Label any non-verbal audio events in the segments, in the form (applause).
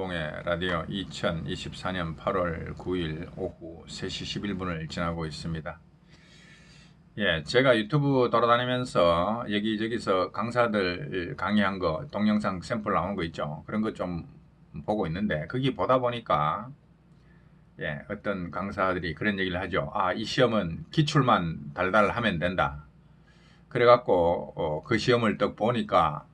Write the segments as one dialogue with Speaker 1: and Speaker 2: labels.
Speaker 1: 김선봉의 라디오 2024년 8월 9일 오후 3시 11분을 지나고 있습니다. 예, 제가 유튜브 돌아다니면서 여기저기서 강사들 강의한 거 동영상 샘플 나온 거 있죠. 그런 거 좀 보고 있는데 거기 보다 보니까 예, 어떤 강사들이 그런 얘기를 하죠. 아, 이 시험은 기출만 달달 하면 된다. 그래갖고 어, 그 시험을 딱 보니까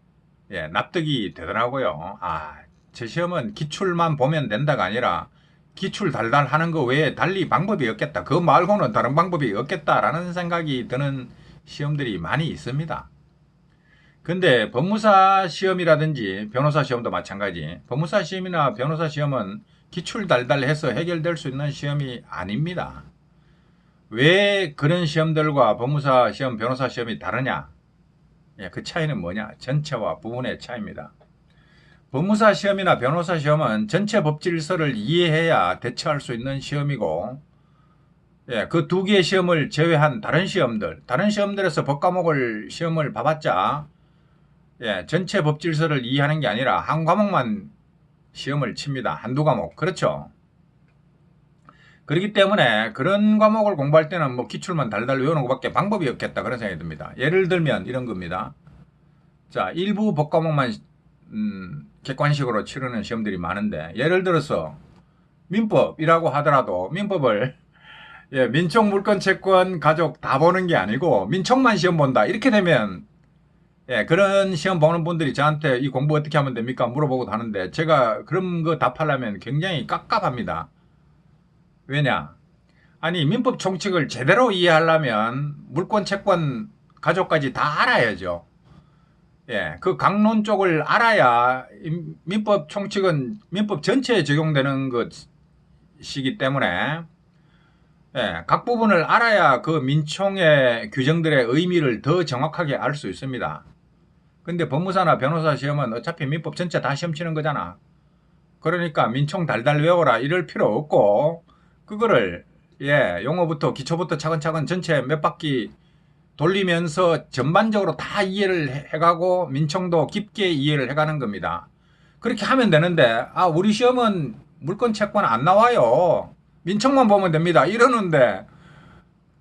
Speaker 1: 예, 납득이 되더라고요. 아, 저 시험은 기출만 보면 된다가 아니라 기출 달달 하는 거 외에 달리 방법이 없겠다. 그 말고는 다른 방법이 없겠다라는 생각이 드는 시험들이 많이 있습니다. 근데 법무사 시험이라든지 변호사 시험도 마찬가지. 법무사 시험이나 변호사 시험은 기출 달달해서 해결될 수 있는 시험이 아닙니다. 왜 그런 시험들과 법무사 시험, 변호사 시험이 다르냐? 예, 그 차이는 뭐냐? 전체와 부분의 차이입니다. 법무사 시험이나 변호사 시험은 전체 법 질서를 이해해야 대처할 수 있는 시험이고, 예, 그 두 개의 시험을 제외한 다른 시험들, 다른 시험들에서 법 과목을 시험을 봐봤자, 예, 전체 법 질서를 이해하는 게 아니라 한 과목만 시험을 칩니다. 한두 과목. 그렇죠? 그렇기 때문에 그런 과목을 공부할 때는 뭐 기출만 달달 외우는 것밖에 방법이 없겠다 그런 생각이 듭니다. 예를 들면 이런 겁니다. 자, 일부 법 과목만 음, 객관식으로 치르는 시험들이 많은데 예를 들어서 민법이라고 하더라도 민법을 (laughs) 예, 민총 물권 채권 가족 다 보는 게 아니고 민총만 시험 본다 이렇게 되면 예, 그런 시험 보는 분들이 저한테 이 공부 어떻게 하면 됩니까 물어보고 하는데 제가 그런 거 답하려면 굉장히 깝깝합니다. 왜냐? 아니 민법 총칙을 제대로 이해하려면 물권, 채권, 가족까지 다 알아야죠. 예, 그 강론 쪽을 알아야 이 민법 총칙은 민법 전체에 적용되는 것이기 때문에 예, 각 부분을 알아야 그 민총의 규정들의 의미를 더 정확하게 알 수 있습니다. 근데 법무사나 변호사 시험은 어차피 민법 전체 다 시험 치는 거잖아. 그러니까 민총 달달 외워라 이럴 필요 없고 그거를 예 용어부터 기초부터 차근차근 전체 몇 바퀴 돌리면서 전반적으로 다 이해를 해- 해가고 민청도 깊게 이해를 해가는 겁니다. 그렇게 하면 되는데 아 우리 시험은 물권 채권 안 나와요. 민청만 보면 됩니다. 이러는데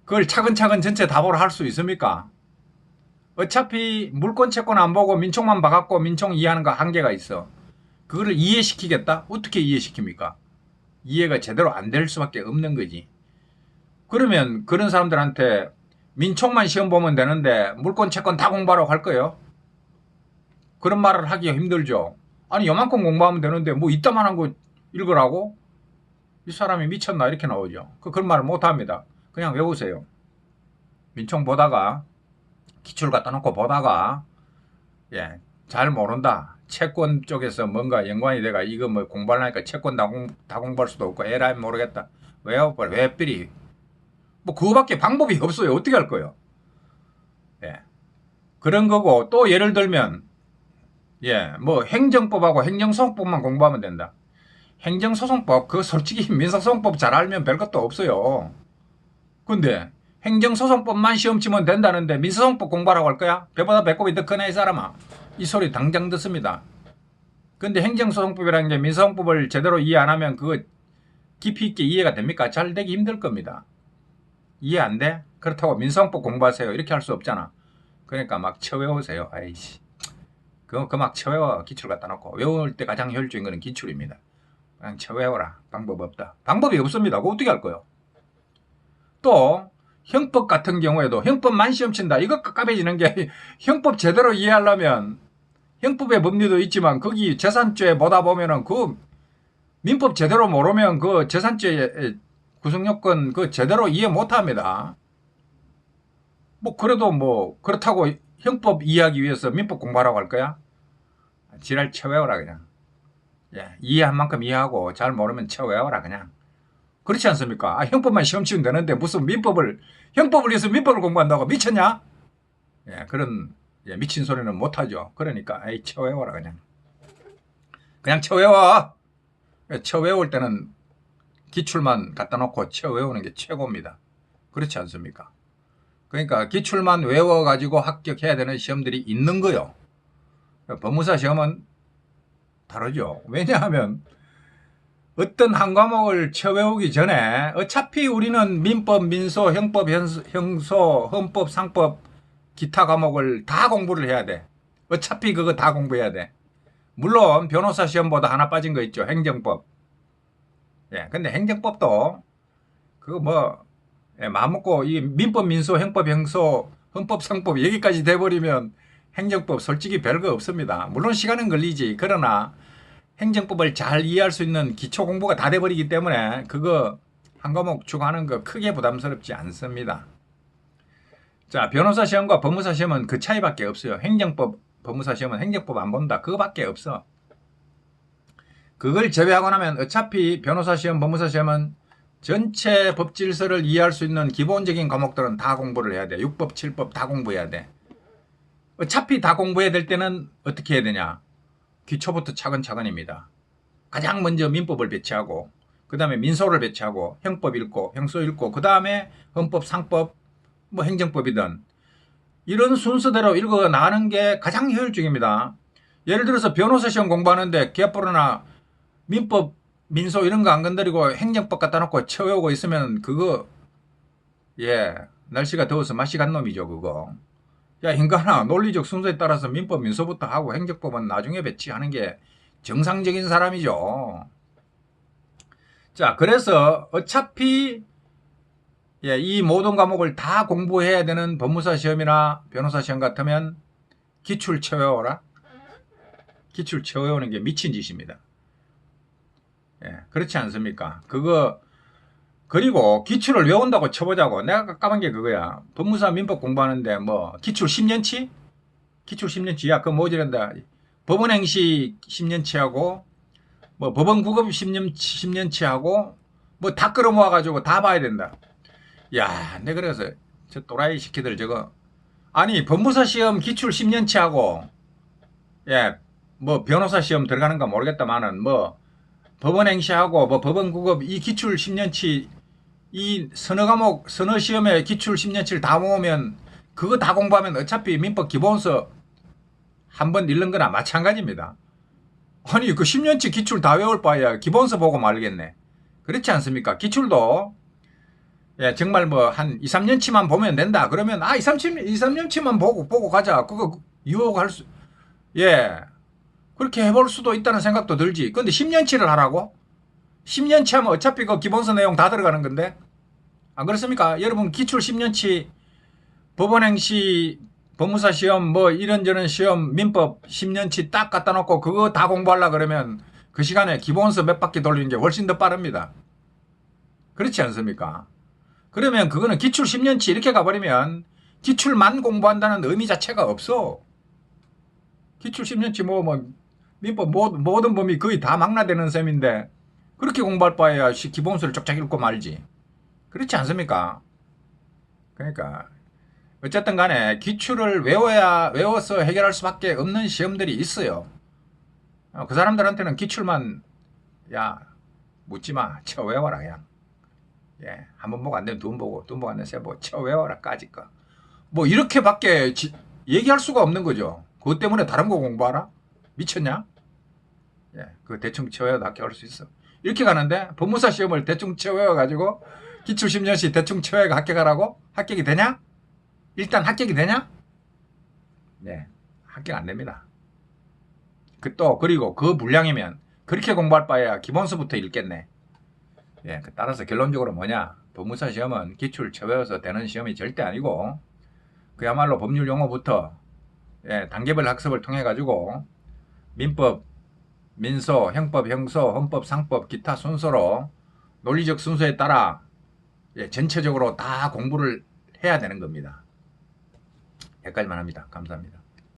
Speaker 1: 그걸 차근차근 전체 답으로 할 수 있습니까? 어차피 물권 채권 안 보고 민청만 봐갖고 민청 이해하는 거 한계가 있어. 그거를 이해시키겠다? 어떻게 이해시킵니까? 이해가 제대로 안 될 수밖에 없는 거지. 그러면 그런 사람들한테 민총만 시험 보면 되는데 물권 채권 다 공부하라고 할 거예요? 그런 말을 하기 힘들죠. 아니 요만큼 공부하면 되는데 뭐 이따만한 거 읽으라고? 이 사람이 미쳤나 이렇게 나오죠. 그 그런 말을 못 합니다. 그냥 외우세요. 민총 보다가 기출 갖다 놓고 보다가 예, 잘 모른다. 채권 쪽에서 뭔가 연관이 돼가 이거 뭐 공부하려니까 채권 다, 공, 다 공부할 수도 없고 에라이 모르겠다. 외워버려. 왜 삐리. 뭐 그거밖에 방법이 (laughs) 없어요. 어떻게 할 거예요? 예. 그런 거고 또 예를 들면 예, 뭐 행정법하고 행정소송법만 공부하면 된다. 행정소송법 그 솔직히 (laughs) 민사소송법 잘 알면 별것도 없어요. 근데 행정소송법만 시험 치면 된다는데 민사소송법 공부하라고 할 거야? 배보다 배꼽이 더 크네 이 사람아. 이 소리 당장 듣습니다. 근데 행정소송법이라는 게 민사소송법을 제대로 이해 안 하면 그거 깊이 있게 이해가 됩니까? 잘 되기 힘들 겁니다. 이해 안 돼? 그렇다고 민사소송법 공부하세요. 이렇게 할 수 없잖아. 그러니까 막 쳐외우세요. 아이씨. 그거 그막 쳐외워. 기출 갖다 놓고. 외울 때 가장 효율적인 거는 기출입니다. 그냥 쳐외워라. 방법 없다. 방법이 없습니다. 그거 어떻게 할 거예요? 또 형법 같은 경우에도 형법만 시험 친다. 이거 깝깝해지는 게 (laughs) 형법 제대로 이해하려면 형법의 법리도 있지만 거기 재산죄 보다 보면은 그 민법 제대로 모르면 그 재산죄 구성요건 그 제대로 이해 못 합니다. 뭐 그래도 뭐 그렇다고 형법 이해하기 위해서 민법 공부하라고 할 거야? 지랄 쳐외워라 그냥. 예, 이해한 만큼 이해하고 잘 모르면 쳐외워라 그냥. 그렇지 않습니까? 아, 형법만 시험 치면 되는데 무슨 민법을 형법을 위해서 민법을 공부한다고 미쳤냐? 예, 그런 예, 미친 소리는 못 하죠. 그러니까 에이 쳐외워라 그냥. 그냥 쳐외워. 예, 쳐외울 때는 기출만 갖다 놓고 쳐외우는 게 최고입니다. 그렇지 않습니까? 그러니까 기출만 외워가지고 합격해야 되는 시험들이 있는 거요. 법무사 시험은 다르죠. 왜냐하면 어떤 한 과목을 쳐외우기 전에 어차피 우리는 민법, 민소, 형법, 형소, 헌법, 상법, 기타 과목을 다 공부를 해야 돼. 어차피 그거 다 공부해야 돼. 물론 변호사 시험보다 하나 빠진 거 있죠. 행정법. 예, 근데 행정법도 그거 뭐 예, 마음 먹고 이 민법, 민소, 형법, 형소, 헌법, 상법 여기까지 돼버리면 행정법 솔직히 별거 없습니다. 물론 시간은 걸리지. 그러나 행정법을 잘 이해할 수 있는 기초 공부가 다 돼버리기 때문에 그거 한 과목 추가하는 거 크게 부담스럽지 않습니다. 자, 변호사 시험과 법무사 시험은 그 차이밖에 없어요. 행정법, 법무사 시험은 행정법 안 본다. 그거밖에 없어. 그걸 제외하고 나면 어차피 변호사 시험, 법무사 시험은 전체 법 질서를 이해할 수 있는 기본적인 과목들은 다 공부를 해야 돼. 6법, 7법 다 공부해야 돼. 어차피 다 공부해야 될 때는 어떻게 해야 되냐? 기초부터 차근차근입니다. 가장 먼저 민법을 배치하고 그 다음에 민소를 배치하고 형법 읽고 형소 읽고 그 다음에 헌법, 상법, 뭐 행정법이든 이런 순서대로 읽어 나가는 게 가장 효율적입니다. 예를 들어서 변호사 시험 공부하는데 기합부로나 민법, 민소 이런 거 안 건드리고 행정법 갖다 놓고 쳐외우고 있으면 그거 예 날씨가 더워서 맛이 간 놈이죠 그거. 야 인간아 논리적 순서에 따라서 민법, 민소부터 하고 행정법은 나중에 배치하는 게 정상적인 사람이죠. 자 그래서 어차피 예, 이 모든 과목을 다 공부해야 되는 법무사 시험이나 변호사 시험 같으면 기출 채워오라. 기출 채워오는 게 미친 짓입니다. 예, 그렇지 않습니까? 그거 그리고 기출을 외운다고 쳐보자고. 내가 까만 게 그거야. 법무사 민법 공부하는데 뭐 기출 10년치? 기출 10년치야. 그거 모자란다. 법원 행시 10년치하고 뭐 법원 국업 10년, 10년치하고 뭐 다 끌어모아가지고 다 봐야 된다. 야, 내 그래서 저 또라이 시키들 저거 아니 법무사 시험 기출 10년치하고 예, 뭐 변호사 시험 들어가는가 모르겠다마는 뭐 법원 행시하고 뭐 법원 국업 이 기출 10년치 이 서너 과목 서너 시험에 기출 10년치를 다 모으면 그거 다 공부하면 어차피 민법 기본서 한 번 읽는 거나 마찬가지입니다. 아니 그 10년치 기출 다 외울 바에야 기본서 보고 말겠네. 그렇지 않습니까? 기출도 예, 정말 뭐 한 2, 3년치만 보면 된다. 그러면 아, 2, 3년, 2, 3년치만 보고 보고 가자. 그거 유혹할 수 예. 그렇게 해볼 수도 있다는 생각도 들지. 근데 10년치를 하라고? 10년치 하면 어차피 그 기본서 내용 다 들어가는 건데? 안 그렇습니까? 여러분 기출 10년치 법원행시 법무사 시험 뭐 이런저런 시험 민법 10년치 딱 갖다 놓고 그거 다 공부하려 그러면 그 시간에 기본서 몇 바퀴 돌리는 게 훨씬 더 빠릅니다. 그렇지 않습니까? 그러면 그거는 기출 10년치 이렇게 가버리면 기출만 공부한다는 의미 자체가 없어. 기출 10년치 뭐, 뭐, 민법 모, 모든 범위 거의 다 망라되는 셈인데 그렇게 공부할 바에야 시- 기본서를 쫙쫙 읽고 말지. 그렇지 않습니까? 그러니까 어쨌든 간에 기출을 외워야 외워서 해결할 수밖에 없는 시험들이 있어요. 어, 그 사람들한테는 기출만 야 묻지 마. (laughs) 쳐 외워라 그냥. 예, 한 번 보고 안 되면 두 번 보고, 두 번 보고 안 되면 세 번 보고, 쳐 외워라, 까짓 거. 뭐, 이렇게밖에 지- 얘기할 수가 없는 거죠. 그것 때문에 다른 거 공부하라? 미쳤냐? 예, 그 대충 쳐 외워도 합격할 수 있어. 이렇게 가는데, 법무사 시험을 대충 쳐 외워가지고, 기출 10년씩 대충 쳐 외워 합격하라고? 합격이 되냐? 일단 합격이 되냐? 네, 합격 안 됩니다. 그 또, 그리고 그 분량이면, 그렇게 공부할 바에야 기본서부터 읽겠네. 예, 그 따라서 결론적으로 뭐냐? 법무사 시험은 기출 쳐외워서 되는 시험이 절대 아니고 그야말로 법률 용어부터 예, 단계별 학습을 통해 가지고 민법, 민소, 형법, 형소, 헌법, 상법, 기타 순서로 논리적 순서에 따라 예, 전체적으로 다 공부를 해야 되는 겁니다. 여기까지만 합니다. 감사합니다.